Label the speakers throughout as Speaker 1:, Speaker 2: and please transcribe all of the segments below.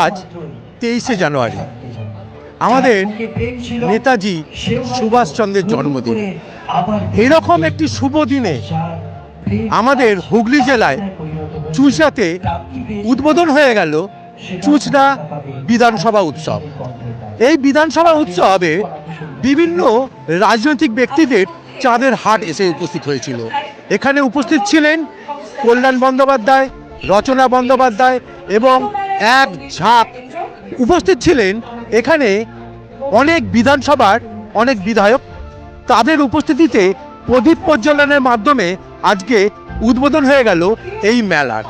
Speaker 1: আজ তেইশে জানুয়ারি। আমাদের নেতাজি সুভাষচন্দ্রের জন্মদিন। এরকম একটি শুভ দিনে আমাদের হুগলি জেলায় চুঁচাতে উদ্বোধন হয়ে গেল চুঁচড়া বিধানসভা উৎসব। এই বিধানসভা উৎসবে বিভিন্ন রাজনৈতিক ব্যক্তিদের চাঁদের হাট এসে উপস্থিত হয়েছিল। এখানে উপস্থিত ছিলেন কল্যাণ বন্দ্যোপাধ্যায়, রচনা বন্দ্যোপাধ্যায় এবং এক ঝাঁক উপস্থিত ছিলেন এখানে অনেক বিধানসভার অনেক বিধায়ক। তাদের উপস্থিতিতে প্রদীপ প্রজ্বলনের মাধ্যমে আজকে উদ্বোধন হয়ে গেল এই মেলার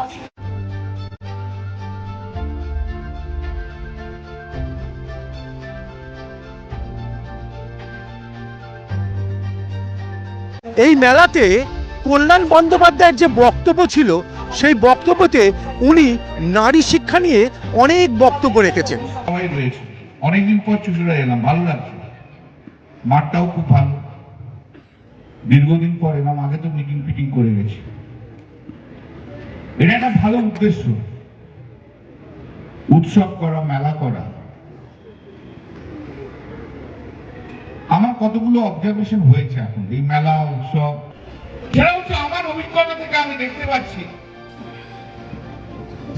Speaker 1: এই মেলাতে কল্যাণ বন্দ্যোপাধ্যায়ের যে বক্তব্য ছিল সেই বক্তব্যতে উনি নারী শিক্ষা নিয়ে অনেক বক্তব্য রেখেছেন।
Speaker 2: অনেকদিন পর চুচুড়া এলাম, ভালো লাগছে। মাঠটাও খুব ভালো। দীর্ঘদিন পর এলাম, আগে তো মিটিং ফিটিং করে গেছি। এটা একটা ভালো উদ্দেশ্য। উৎসব করা, মেলা করা। আমার কতগুলো অবজারভেশন হয়েছে এখন, এই মেলা, উৎসব। সেটা হচ্ছে আমার অভিজ্ঞতা থেকে আমি দেখতে পাচ্ছি।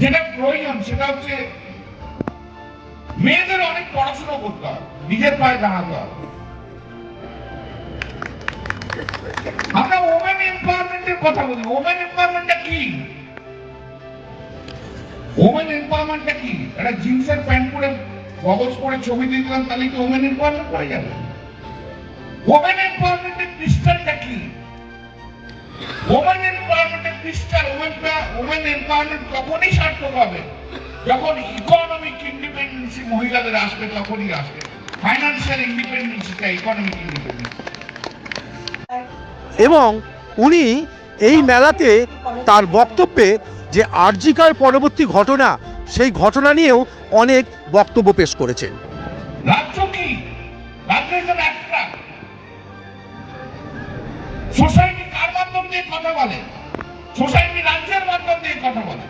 Speaker 2: যেটা প্রয়োজন, সেটা হচ্ছে মেয়েদের অনেক পড়াশোনা করতে হবে নিজের পায়ে দাঁড়াতে হবে আমরা ওমেন এম্পাওয়ারমেন্টের কথা বলি। ওমেন এম্পাওয়ারমেন্টটা কি? ওমেন এম্পাওয়ারমেন্টটা কি? একটা জিন্সের প্যান্ট পরে গগজ পরে ছবি দিয়ে দিলাম, তাহলে কি ওমেন এম্পাওয়ারমেন্ট হয়ে যাবে? ওমেন এম্পাওয়ারমেন্টের ক্রিস্টালটা কি? ওমেন ওমেন এম্পাওয়ারমেন্ট তখনই সার্থক হবে যখন ইকোনমিক ইন্ডিপেন্ডেন্সি মহিলাদের আসবে তখনই আসবে। ফাইন্যান্সিয়াল ইন্ডিপেন্ডেন্সিটা ইকোনমিক ইন্ডিপেন্ডেন্স
Speaker 1: এবং উনি এই মেলাতে তার বক্তব্যে যে আরজিকার পরবর্তী ঘটনা সেই ঘটনা নিয়েও অনেক বক্তব্য পেশ করেছেন।
Speaker 2: রাজ্য কি? রাজ্য একটা। সোসাইটি কার মাধ্যম দিয়ে কথা বলে? সোসাইটি রাজ্যের মাধ্যম দিয়ে কথা বলে।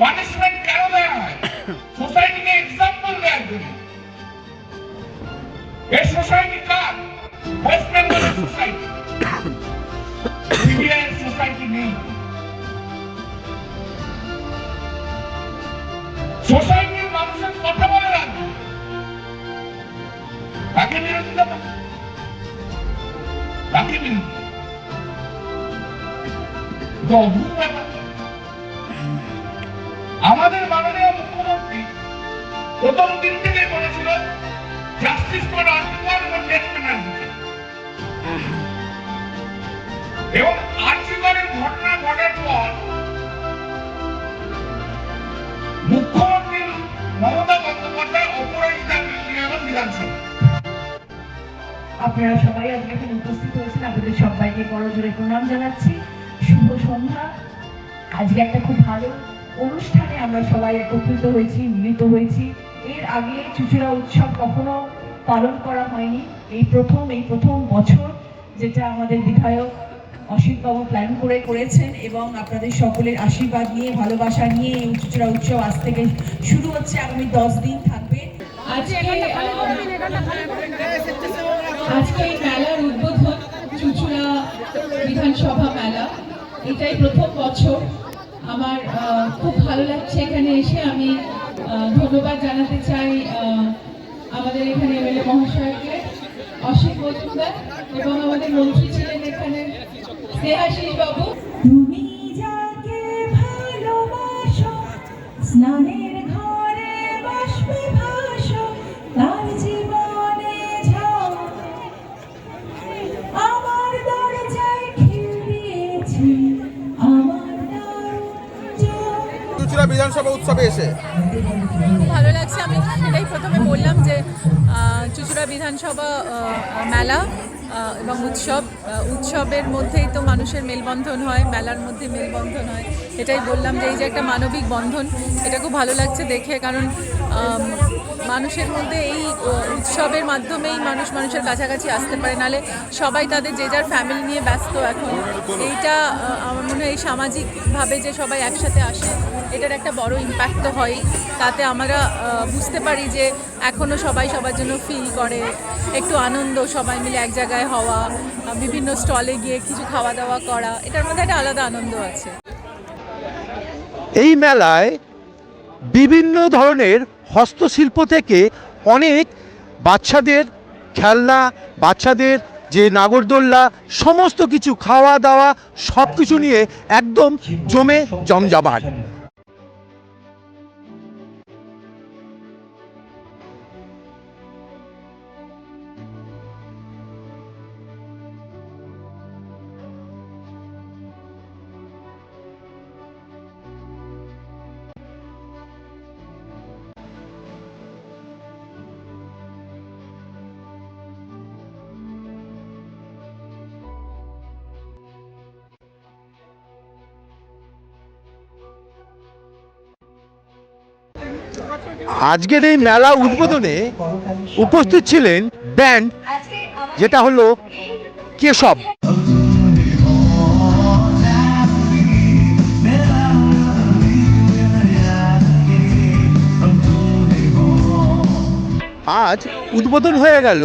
Speaker 2: পানিশমেন্ট কেন দেওয়া হয়? সোসাইটিকে এক্সাম্পল দেওয়ার জন্য এই সোসাইটি কার? ওয়েস্ট বেঙ্গলের সোসাইটি ইন্ডিয়ার সোসাইটি নেই। সোসাইটির মানুষের কথা বলে রাখবে তাকে বিরোধিতা। তাকে বিরোধিতা। আমাদের মাননীয় মুখ্যমন্ত্রী প্রথম দিন থেকে বলেছিল জাস্টিস ফর আর্টিকল ডেথ এবং আর্টিকলের ঘটনা ঘটার পর মুখ্যমন্ত্রী মমতা বন্দ্যোপাধ্যায় অপরাজিতা নিয়ে বিধানসভা
Speaker 3: আপনারা সবাই আজকে এখানে উপস্থিত হয়েছেন। আপনাদের সবাইকে বড় জোরে প্রণাম জানাচ্ছি। শুভ সন্ধ্যা। আজকে একটা খুব ভালো অনুষ্ঠানে আমরা সবাই একত্রিত হয়েছি, মিলিত হয়েছি। এর আগে চুচুড়া উৎসব কখনো পালন করা হয়নি। এই প্রথম এই প্রথম বছর যেটা আমাদের বিধায়ক অসিত বাবু প্ল্যান করে করেছেন এবং আপনাদের সকলের আশীর্বাদ নিয়ে, ভালোবাসা নিয়ে এই চুচুড়া উৎসব আজ থেকে শুরু হচ্ছে। আগামী দশ দিন থাকবে।
Speaker 4: আজকে মেলার উদ্বোধন চুচুড়া বিধানসভা মেলা। এটাই প্রথম বছর। আমার খুব ভালো লাগছে এখানে এসে। আমি ধন্যবাদ জানাতে চাই আমাদের এখানে এমএলএ মহাশয়কে। অসীম মজুমদার এবং আমাদের মন্ত্রী ছিলেন এখানে। স্নেহাশিস বাবু
Speaker 1: উৎসবে এসে?
Speaker 5: ভালো লাগছে। আমি এটাই প্রথমে বললাম যে চুচুড়া বিধানসভা মেলা এবং উৎসব। উৎসবের মধ্যেই তো মানুষের মেলবন্ধন হয়, মেলার মধ্যে মেলবন্ধন হয়। এটাই বললাম যে, এই যে একটা মানবিক বন্ধন, এটা খুব ভালো লাগছে দেখে। কারণ মানুষের মধ্যে এই উৎসবের মাধ্যমেই মানুষ মানুষের কাছাকাছি আসতে পারে। নালে সবাই তাদের যে যার ফ্যামিলি নিয়ে ব্যস্ত এখন, এইটা আমার মনে হয় সামাজিকভাবে যে সবাই একসাথে আসে, এটার একটা বড় ইম্প্যাক্ট তো হয় তাতে আমরা বুঝতে পারি যে এখনও সবাই সবার জন্য ফিল করে, একটু আনন্দ, সবাই মিলে এক জায়গায় হওয়া বিভিন্ন স্টলে গিয়ে কিছু খাওয়া দাওয়া করা, এটার মধ্যে একটা আলাদা আনন্দ আছে।
Speaker 1: এই মেলায় বিভিন্ন ধরনের হস্তশিল্প থেকে অনেক বাচ্চাদের খেলনা, বাচ্চাদের যে নাগরদোল্লা, সমস্ত কিছু খাওয়া দাওয়া সব কিছু নিয়ে একদম জমে জমজমাট। আজকের এই মেলা উদ্বোধনে উপস্থিত ছিলেন ব্যান্ড, যেটা হলো কেশব। আজ উদ্বোধন হয়ে গেল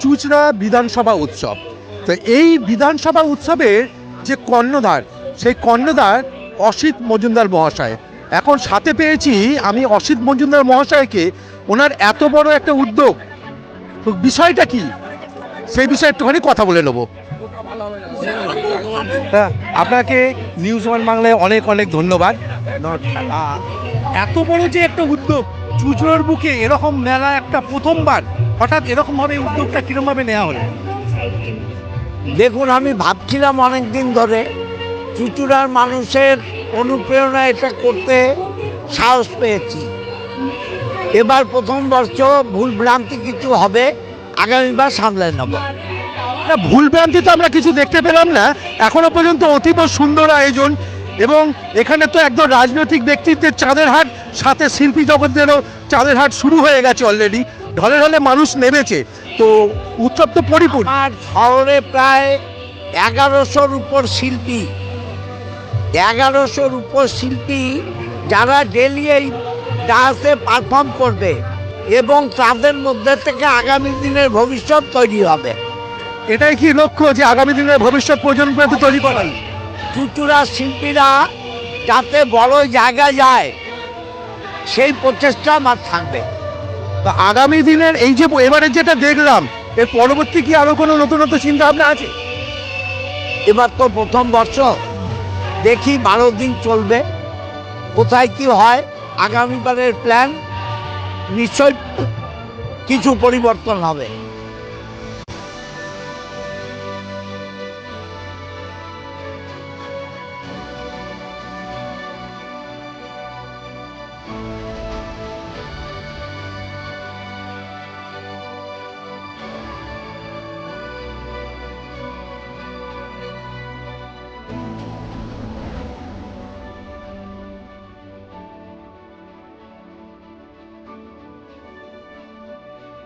Speaker 1: চুচড়া বিধানসভা উৎসব। তো এই বিধানসভা উৎসবের যে কর্ণধার, সেই কর্ণধার অসিত মজুমদার মহাশয়। এখন সাথে পেয়েছি আমি অসিত মজুমদার মহাশয়কে। ওনার এত বড় একটা উদ্যোগ। বিষয়টা কি? সেই বিষয়ে একটুখানি কথা বলে নেব। হ্যাঁ, আপনাকে নিউজ ওয়ান বাংলায় অনেক অনেক ধন্যবাদ। এত বড় যে একটা উদ্যোগ চুচড়োর বুকে এরকম মেলা একটা প্রথমবার হঠাৎ এরকমভাবে উদ্যোগটা কীরকমভাবে নেওয়া হলো?
Speaker 6: দেখুন আমি ভাবছিলাম অনেক দিন ধরে চুচুড়ার মানুষের অনুপ্রেরণা এটা করতে সাহস পেয়েছি। এবার প্রথম বর্ষ ভুল ভ্রান্তি কিছু হবে আগামীবার সামলে নেব।
Speaker 1: ভুল ভ্রান্তি তো আমরা কিছু দেখতে পেলাম না। এখনও পর্যন্ত অতীব সুন্দর আয়োজন এবং এখানে তো একদম রাজনৈতিক ব্যক্তিত্বের চাঁদের হাট সাথে শিল্পী জগতেরও চাঁদের হাট শুরু হয়ে গেছে অলরেডি ঢলে ঢলে মানুষ নেমেছে। তো উৎসব তো পরিপূর্ণ।
Speaker 6: আর শহরে প্রায় এগারোশোর উপর শিল্পী এগারোশোর উপর শিল্পী যারা ডেলি এই ডান্সে পারফর্ম করবে এবং তাদের মধ্যে থেকে আগামী দিনের ভবিষ্যৎ তৈরি হবে।
Speaker 1: এটাই কি লক্ষ্য যে আগামী দিনের ভবিষ্যৎ প্রজন্ম তৈরি করা
Speaker 6: চুচুড়া শিল্পীরা যাতে বড় জায়গায় যায় সেই প্রচেষ্টা আমার থাকবে।
Speaker 1: তো আগামী দিনের এই যে এবারে যেটা দেখলাম এর পরবর্তী কি আরও কোনো নতুন নতুন চিন্তা ভাবনা আছে?
Speaker 6: এবার তো প্রথম বর্ষ। দেখি বারো দিন চলবে। কোথায় কি হয় আগামীবারের প্ল্যান নিশ্চয় কিছু পরিবর্তন হবে।